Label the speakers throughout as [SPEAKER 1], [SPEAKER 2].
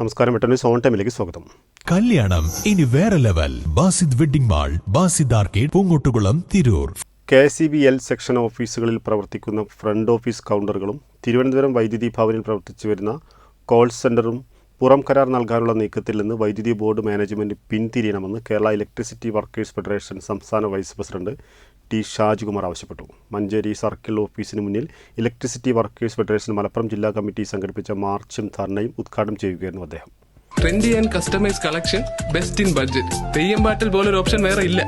[SPEAKER 1] നമസ്കാരം വെട്ടന്യൂസ് ഓൺ ടൈമിലേക്ക് സ്വാഗതം.
[SPEAKER 2] കല്യാണം ഇനി വേറെ level. Basid wedding mall Basid arcade Poongottukulam Tirur.
[SPEAKER 1] K C B L section ഓഫീസുകളിൽ പ്രവർത്തിക്കുന്ന ഫ്രണ്ട് ഓഫീസ് കൗണ്ടറുകളും തിരുവനന്തപുരം വൈദ്യുതി ഭവനിൽ പ്രവർത്തിച്ചു വരുന്ന കോൾ സെന്ററും പുറം കരാർ നൽകാനുള്ള നീക്കത്തിൽ നിന്ന് വൈദ്യുതി ബോർഡ് മാനേജ്മെന്റ് പിന്തിരിയണമെന്ന് കേരള ഇലക്ട്രിസിറ്റി വർക്കേഴ്സ് ഫെഡറേഷൻ സംസ്ഥാന വൈസ് പ്രസിഡന്റ് ടി ഷാജികുമാർ ആവശ്യപ്പെട്ടു. മഞ്ചേരി സർക്കിൾ ഓഫീസിന് മുന്നിൽ ഇലക്ട്രിസിറ്റി വർക്കേഴ്സ് ഫെഡറേഷൻ മലപ്പുറം ജില്ലാ കമ്മിറ്റി സംഘടിപ്പിച്ച മാർച്ചും ധർണയും ഉദ്ഘാടനം ചെയ്യുകയായിരുന്നു അദ്ദേഹം.
[SPEAKER 3] Trendy and customise collection best in budget Theyyam പാട്ടിൽ പോലൊരു ഓപ്ഷൻ വേറെ ഇല്ല.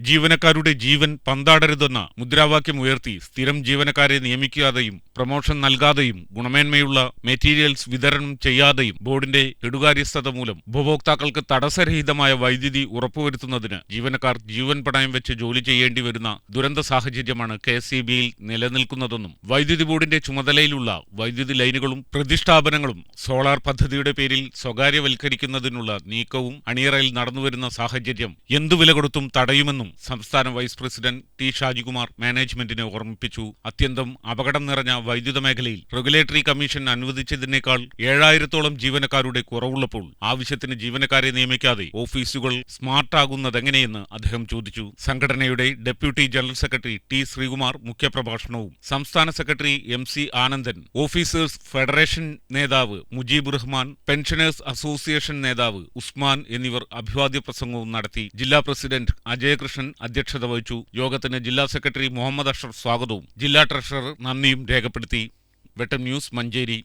[SPEAKER 4] ജീവനക്കാരുടെ ജീവൻ പന്താടരുതെന്ന മുദ്രാവാക്യം ഉയർത്തി സ്ഥിരം ജീവനക്കാരെ നിയമിക്കാതെയും പ്രൊമോഷൻ നൽകാതെയും ഗുണമേന്മയുള്ള മെറ്റീരിയൽസ് വിതരണം ചെയ്യാതെയും ബോർഡിന്റെ കെടുകാര്യസ്ഥത മൂലം ഉപഭോക്താക്കൾക്ക് തടസ്സരഹിതമായ വൈദ്യുതി ഉറപ്പുവരുത്തുന്നതിന് ജീവനക്കാർ ജീവൻ പണയം വെച്ച് ജോലി ചെയ്യേണ്ടി വരുന്ന ദുരന്ത സാഹചര്യമാണ് കെ എസ് ഇ ബിയിൽ നിലനിൽക്കുന്നതെന്നും വൈദ്യുതി ബോർഡിന്റെ ചുമതലയിലുള്ള വൈദ്യുതി ലൈനുകളും പ്രതിഷ്ഠാപനങ്ങളും സോളാർ പദ്ധതിയുടെ പേരിൽ സ്വകാര്യവൽക്കരിക്കുന്നതിനുള്ള നീക്കവും അണിയറയിൽ നടന്നുവരുന്ന സാഹചര്യം എന്തു വില കൊടുത്തും തടയുമെന്നും സംസ്ഥാന വൈസ് പ്രസിഡന്റ് ടി ഷാജികുമാർ മാനേജ്മെന്റിനെ ഓർമ്മിപ്പിച്ചു. അത്യന്തം അപകടം നിറഞ്ഞ വൈദ്യുത മേഖലയിൽ റെഗുലേറ്ററി കമ്മീഷൻ അനുവദിച്ചതിനേക്കാൾ ഏഴായിരത്തോളം ജീവനക്കാരുടെ കുറവുള്ളപ്പോൾ ആവശ്യത്തിന് ജീവനക്കാരെ നിയമിക്കാതെ ഓഫീസുകൾ സ്മാർട്ടാകുന്നതെങ്ങനെയെന്ന് അദ്ദേഹം ചോദിച്ചു. സംഘടനയുടെ deputy general secretary T Sreekumar മുഖ്യപ്രഭാഷണവും സംസ്ഥാന secretary M C Anandan officers federation നേതാവ് മുജീബ് റഹ്മാൻ പെൻഷനേഴ്സ് അസോസിയേഷൻ നേതാവ് ഉസ്മാൻ എന്നിവർ അഭിവാദ്യ പ്രസംഗവും നടത്തി. ജില്ലാ പ്രസിഡന്റ് അജയകൃഷ്ണൻ അധ്യക്ഷത വഹിച്ചു. യോഗത്തിന് ജില്ലാ സെക്രട്ടറി മുഹമ്മദ് അഷറഫ് സ്വാഗതവും. ജില്ലാ ട്രഷറർ നന്ദിയും രേഖപ്പെടുത്തി. വെട്ടം ന്യൂസ് മഞ്ചേരി.